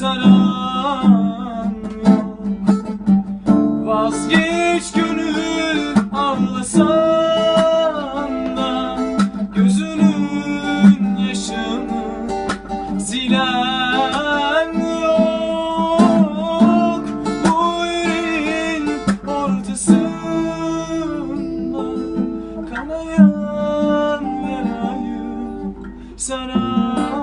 saran Vazgeç gönül ağlasan da Gözünün yaşını silen yok. Bu yüreğin ortasında Kanayan yarayı saran